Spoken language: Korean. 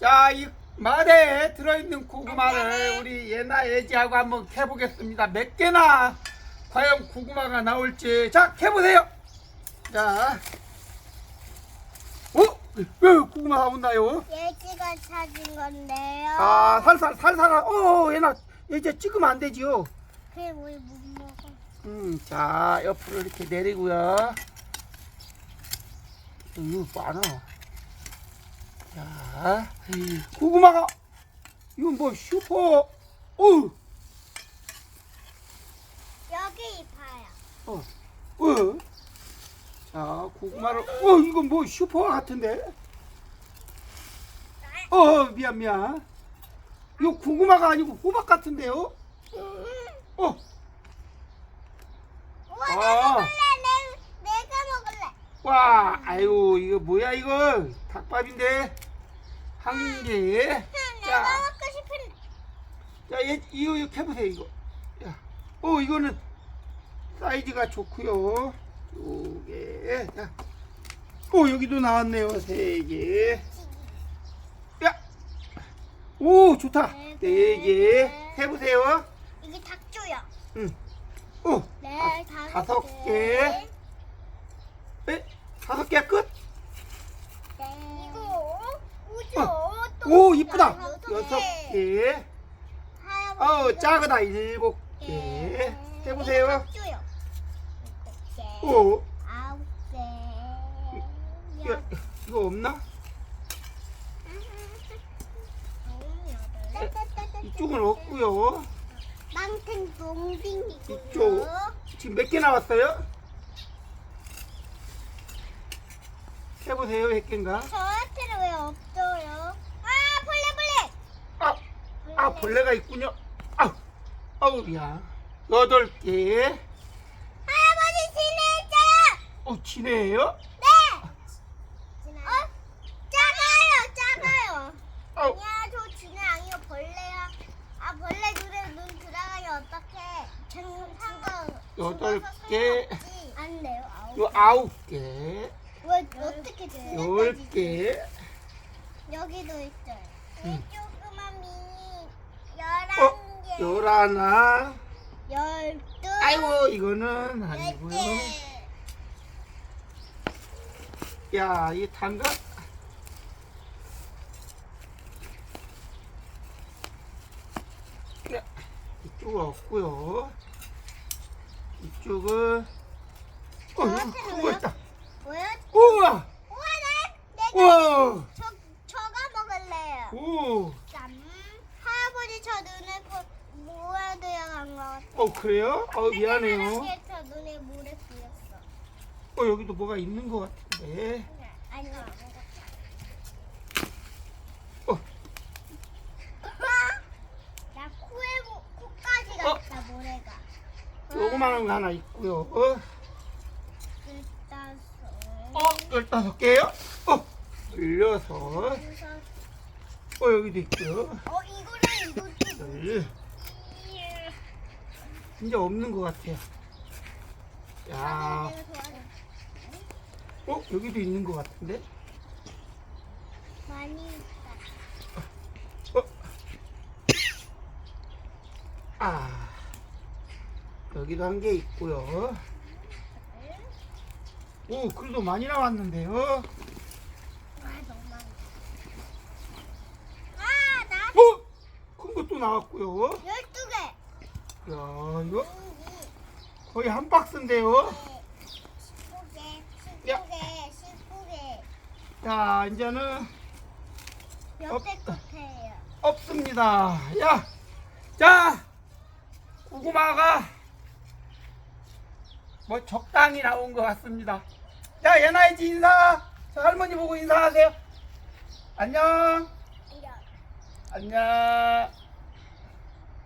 자, 이 말에 들어있는 고구마를 우리 예나 예지하고 한번 캐보겠습니다. 몇 개나 과연 고구마가 나올지. 자, 캐보세요. 자, 어? 왜 고구마 나온다요? 예지가 찾은 건데요. 아, 살살, 살살. 어, 예나 예지 찍으면 안 되지요. 그래 우리 못 먹어. 음, 자, 옆으로 이렇게 내리고요. 이거 많아. 자, 고구마가, 이건 뭐 슈퍼, 어, 여기 이파요. 어, 어. 자, 고구마를, 어, 이건 뭐 슈퍼 같은데? 어, 미안, 미안. 이거 고구마가 아니고 호박 같은데요? 어, 우와 아. 내가 먹을래. 내, 내가 먹을래. 와, 아유, 이거 뭐야, 이거? 닭밥인데? 한 개. 응, 자. 내가 먹고 싶은. 야, 얘, 이거, 이거 해보세요, 이거. 야, 어, 이거는 사이즈가 좋고요 요게, 자. 어, 여기도 나왔네요, 세 개. 야, 오, 좋다. 네 개. 해보세요. 이게 닭조야. 응. 어, 네, 다- 다섯, 다섯 개. 네, 다섯 개 끝? 네. 이거 우주. 어. 또 오, 이쁘다. 여섯 개. 개. 할아버지 어, 작으다. 일곱 개. 개. 해보세요. 오, 아홉 개. 야, 여- 이거 없나? 이쪽은 없고요. 망탱 동빙이고요. 이쪽. 지금 몇 개 나왔어요? 해보세요, 몇 개인가? 저한테는 왜 없어요? 아 벌레 벌레. 아, 아, 벌레가 있군요. 아, 아우, 야. 여덟 개. 할아버지 지내자. 어, 지네요? 네. 어? 작아요 작아요. 아우, 아니야 저 진해 아니요 벌레야. 아 벌레 눈에 눈 들어가면 어떡해? 장 상관. 여덟 개. 안 돼요 아홉. 요 아홉 개. 왜 어떻게 돼요? 열 개. 여기도 있어요. 음. 이 조그만 미니 어, 열한 개. 열하나. 열두. 아이고, 이거는 아니고요. 야, 이 단가? 야, 이쪽은 없고요. 이쪽은 어, 거 있다. 뭐야? 우와, 우와 나 내가 우와, 저 저가 먹을래요. 오, 저 눈에 거, 물에 들어간 것 같아. 어 그래요? 어 미안해요. 저 눈에 물에 뿌렸어. 어 여기도 뭐가 있는 것 같은데. 아니. 어, 나 코에 모- 코까지 어? 갔다 모래가. 요거만한 거 하나 있고요. 어, 일단 어, 열다섯 개요? 어, 열여섯. 어 여기도 있고요. 어 이거랑 열. 이제 없는 것 같아요. 야, 어 여기도 있는 것 같은데. 많이 있다. 어, 아, 여기도 한 개 있고요. 오, 그래도 많이 나왔는데요. 나왔고요. 12개. 야, 이거 거의 한 박스인데요. 19개, 19개, 19개. 자, 이제는 몇대끝에요 없습니다. 야, 자, 고구마가 뭐 적당히 나온 것 같습니다. 야, 예나이지 인사. 저 할머니 보고 인사하세요. 안녕. 이런. 안녕.